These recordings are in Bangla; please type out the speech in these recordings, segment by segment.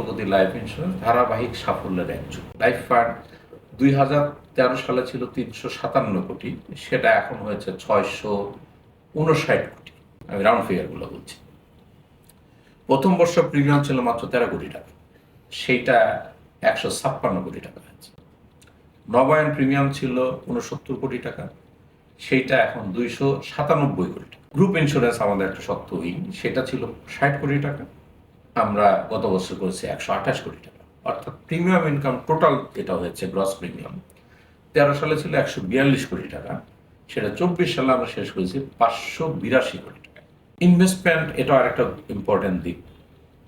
প্রগতি লাইফ ইন্স্যুরেন্স ধারাবাহিক সাফল্যের একজন লাইফ ফান্ড দুই হাজার তেরো সালে ছিল তিনশো সাতান্ন কোটি, সেটা এখন হয়েছে ছয়শো উনষাট কোটি। আমি রাউন্ড ফিগারগুলো বলছি। প্রথম বর্ষ প্রিমিয়াম ছিল মাত্র তেরো কোটি টাকা, সেইটা একশো ছাপ্পান্ন কোটি টাকা হয়েছে। নবায়ন প্রিমিয়াম ছিল উনসত্তর কোটি টাকা, সেইটা এখন দুইশো সাতানব্বই কোটি টাকা। গ্রুপ ইন্স্যুরেন্স আমাদের একটা সত্য উইং সেটা ছিল ষাট কোটি টাকা আমরা গত বছর করেছি একশো আঠাশ কোটি টাকা। অর্থাৎ প্রিমিয়াম ইনকাম টোটাল যেটা হয়েছে গ্রস প্রিমিয়াম তেরো সালে ছিল একশো বিয়াল্লিশ কোটি টাকা। সেটা চব্বিশ সালে আমরা শেষ করেছি পাঁচশো বিরাশি কোটি টাকা। ইনভেস্টমেন্ট এটা আরেকটা ইম্পর্টেন্ট দিক।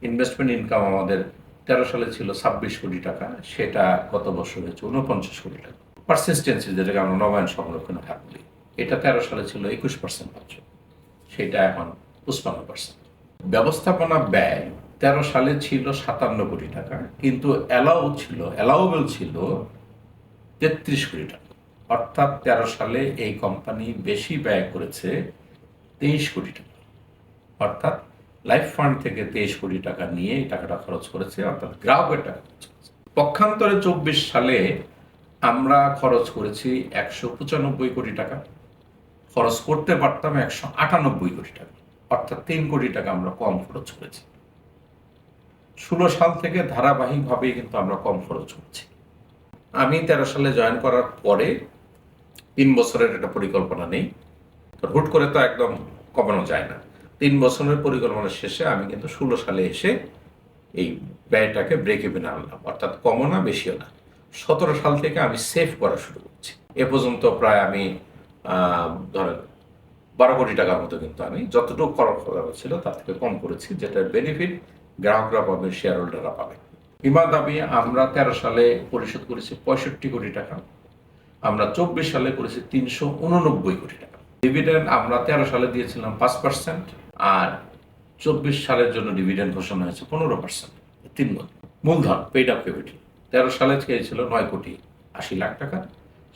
ইনভেস্টমেন্ট ইনকাম আমাদের তেরো সালে ছিল ছাব্বিশ কোটি টাকা। সেটা গত বছর হয়েছে উনপঞ্চাশ কোটি টাকা। পার্সিস্টেন্সি যেটাকে আমরা নবায়ন সংরক্ষণের হার বলি, এটা তেরো সালে ছিল একুশ পার্সেন্ট মাত্র। সেটা এখন পঁচপান্ন পার্সেন্ট ব্যবস্থাপনা ব্যয় তেরো সালে ছিল সাতান্ন কোটি টাকা, কিন্তু অ্যালাউ ছিল অ্যালাউবেল ছিল তেত্রিশ কোটি টাকা। অর্থাৎ তেরো সালে এই কোম্পানি বেশি ব্যয় করেছে তেইশ কোটি টাকা। অর্থাৎ লাইফ ফান্ড থেকে তেইশ কোটি টাকা নিয়ে এই টাকাটা খরচ করেছে, অর্থাৎ গ্রাহকের টাকা খরচ করেছে। পক্ষান্তরে চব্বিশ সালে আমরা খরচ করেছি একশো পঁচানব্বই কোটি টাকা। খরচ করতে পারতাম একশো আটানব্বই কোটি টাকা। অর্থাৎ তিন কোটি টাকা আমরা কম খরচ করেছি। ষোলো সাল থেকে ধারাবাহিকভাবেই কিন্তু আমরা কম খরচ করছি। আমি তেরো সালে জয়েন করার পরে তিন বছরের একটা পরিকল্পনা নেই। হুট করে তো একদম কমানো যায় না। তিন বছরের পরিকল্পনা শেষে আমি কিন্তু ষোলো সালে এসে এই ব্যয়টাকে ব্রেক ইভেন আনলাম। অর্থাৎ কমও না, বেশিও না। সতেরো সাল থেকে আমি সেভ করা শুরু করছি। এ পর্যন্ত প্রায় আমি ধরেন বারো কোটি টাকার মতো কিন্তু আমি যতটুকু খরচ করা ছিল তার থেকে কম করেছি, যেটার বেনিফিট গ্রাহকরা পাবে শেয়ার হোল্ডাররা পাবে। বিমা দাবি, আমরা তেরো সালে পরিশোধ করেছি পঁয়ষট্টি কোটি টাকা। আমরা চব্বিশ সালে করেছি তিনশো উননব্বই কোটি টাকা। ডিভিডেন্ড আমরা তেরো সালে দিয়েছিলাম পাঁচ পার্সেন্ট আর চব্বিশ সালের জন্য ডিভিডেন্ড ঘোষণা হয়েছে পনেরো পার্সেন্ট তিন গুণ। মূলধন পেইড আপ ক্যাপিটাল তেরো সালে চেয়েছিল নয় কোটি আশি লাখ টাকা,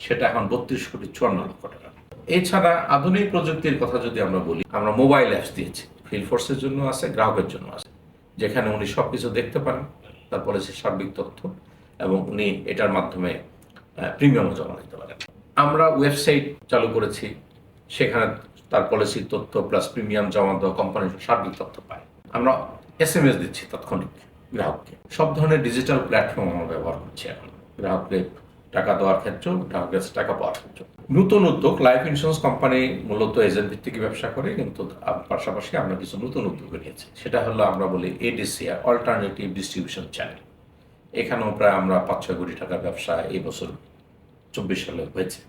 সেটা এখন বত্রিশ কোটি চুয়ান্ন লক্ষ টাকা। এছাড়া আধুনিক প্রযুক্তির কথা যদি আমরা বলি, আমরা মোবাইল অ্যাপস দিয়েছি। ফিল্ড ফোর্সের জন্য আছে, গ্রাহকের জন্য আছে। যেখানে উনি সব কিছু দেখতে পারেন তার পলিসির সার্বিক তথ্য এবং উনি এটার মাধ্যমে প্রিমিয়ামও জমা দিতে পারেন। আমরা ওয়েবসাইট চালু করেছি, সেখানে তার পলিসির তথ্য প্লাস প্রিমিয়াম জমা দেওয়া কোম্পানির সার্বিক তথ্য পায়। আমরা এস এম এস দিচ্ছি তাৎক্ষণিক গ্রাহককে। সব ধরনের ডিজিটাল প্ল্যাটফর্ম আমরা ব্যবহার করছি এখন। গ্রাহককে টাকা দেওয়ার ক্ষেত্রেও, গ্রাহকের টাকা পাওয়ার ক্ষেত্রে নতুন উদ্যোগ লাইফ ইন্স্যুরেন্স কোম্পানি মূলত এজেন্ট ভিত্তিক ব্যবসা করে, কিন্তু পাশাপাশি আমরা কিছু নতুন উদ্যোগ নিয়েছি সেটা হলো আমরা বলি এডিসি অল্টারনেটিভ ডিস্ট্রিবিউশন চ্যানেল এখানেও প্রায় আমরা পাঁচ ছয় কোটি টাকার ব্যবসা এই বছর চব্বিশ সালে হয়েছে।